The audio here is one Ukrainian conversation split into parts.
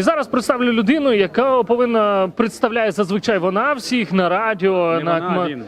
І зараз представлю людину, яка повинна представляє зазвичай вона всіх на радіо, Не на вона, він.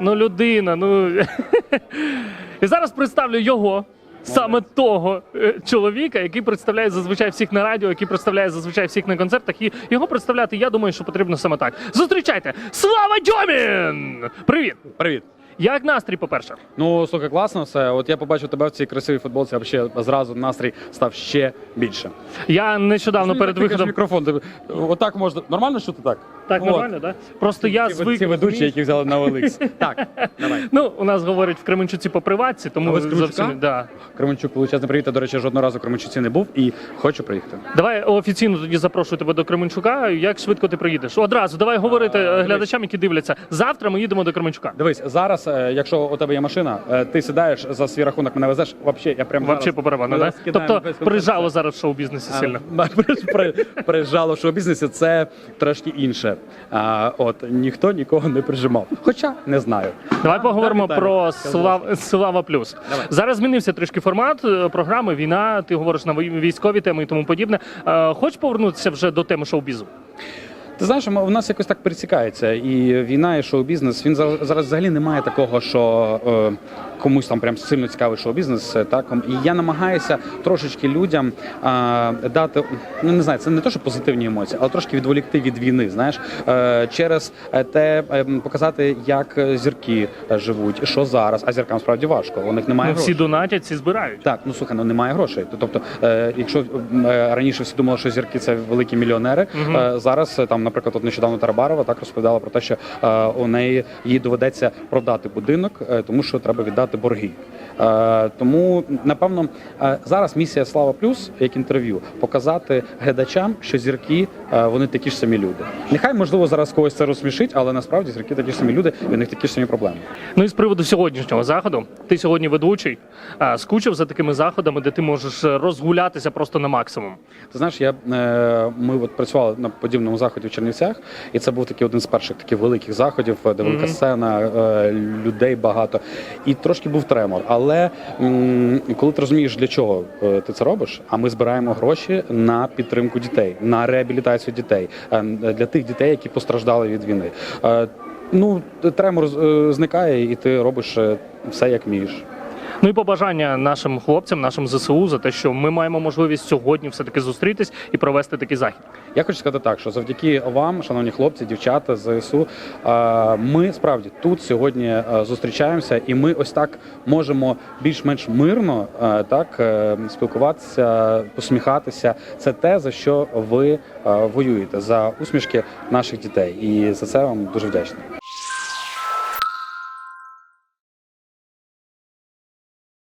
ну людина. Ну і зараз представлю його. Саме того е, чоловіка, який представляє зазвичай всіх на радіо, який представляє зазвичай всіх на концертах, і його представляти, я думаю, що потрібно саме так. Зустрічайте! Слава Дьомін! Привіт! Привіт. Як настрій, по-перше? Ну слухай, класно все. От я побачив тебе в цій красивій футболці, а ще зразу настрій став ще більше. Я нещодавно перед виходом. мікрофон. Отак можна. Нормально, що ти так? Так, От. нормально, так? Просто я ці, звик. ці ведучі, які взяли на OLX. Так, давай. Ну, у нас говорять в Кременчуці по приватці, тому А ви з Кременчука? зовсім да. Кременчук, величезний привіт. Я, До речі, жодного разу в Кременчуці не був і хочу приїхати. Давай офіційно тоді запрошую тебе до Кременчука. Як швидко ти приїдеш? Одразу давай говорити е, дивись. глядачам, які дивляться. Завтра ми їдемо до Кременчука. Дивись, зараз, е, якщо у тебе є машина, е, ти сідаєш за свій рахунок, мене везеш. Вообще, я прямо Вообще зараз- по барабану, да? зараз кидаємо Тобто весь прижало зараз в шоу-бізнесі сильно. при- Прижало в шоу-бізнесі це трошки інше. А, от ніхто нікого не прижимав. Хоча не знаю. Давай поговоримо Віталій, про сказав. Слав... Слава Плюс. Давай. Зараз змінився трішки формат е, програми. Війна. Ти говориш на вій- військові теми і тому подібне. Е, Хочеш повернутися вже до теми шоу-бізу? Ти знаєш, ми- в нас якось так пересікається. І війна, і шоу-бізнес. Він зараз, зараз взагалі немає такого, що е, комусь там прям сильно цікавий шоу-бізнес. е, Так і я намагаюся трошечки людям е, дати, ну не знаю, це не то, що позитивні емоції, але трошки відволікти від війни. Знаєш, е, через е, те показати, як зірки живуть, що зараз. А зіркам справді важко. У них немає Ну, всі грошей. донатять, всі збирають. Так, ну слухай, ну немає грошей. Тобто, якщо раніше всі думали, що зірки це великі мільйонери, е, зараз там, наприклад, от нещодавно Тарабарова так розповідала про те, що у неї їй доведеться продати будинок, тому що треба віддати борги. Е, тому напевно е, зараз місія Слава Плюс як інтерв'ю показати глядачам, що зірки е, вони такі ж самі люди. Нехай можливо зараз когось це розсмішить, але насправді зірки такі ж самі люди, і у них такі ж самі проблеми. Ну і з приводу сьогоднішнього заходу. Ти сьогодні ведучий, скучив за такими заходами, де ти можеш розгулятися просто на максимум. Ти знаєш, я ми от працювали на подібному заході в Чернівцях, і це був такий один з перших таких великих заходів, де велика Мгм. сцена, е, людей багато. І трошки був тремор. Але коли ти розумієш, для чого е, ти це робиш, а ми збираємо гроші на підтримку дітей, на реабілітацію дітей, е, для тих дітей, які постраждали від війни. Е, Ну, тремор зникає, і ти робиш все як вмієш. Ну і побажання нашим хлопцям, нашим ЗСУ за те, що ми маємо можливість сьогодні все таки зустрітись і провести такий захід. Я хочу сказати так, що завдяки вам, шановні хлопці, дівчата ЗСУ, е, ми справді тут сьогодні е, зустрічаємося, і ми ось так можемо більш-менш мирно е, так спілкуватися, посміхатися. Це те, за що ви воюєте, за усмішки наших дітей, і за це вам дуже вдячний.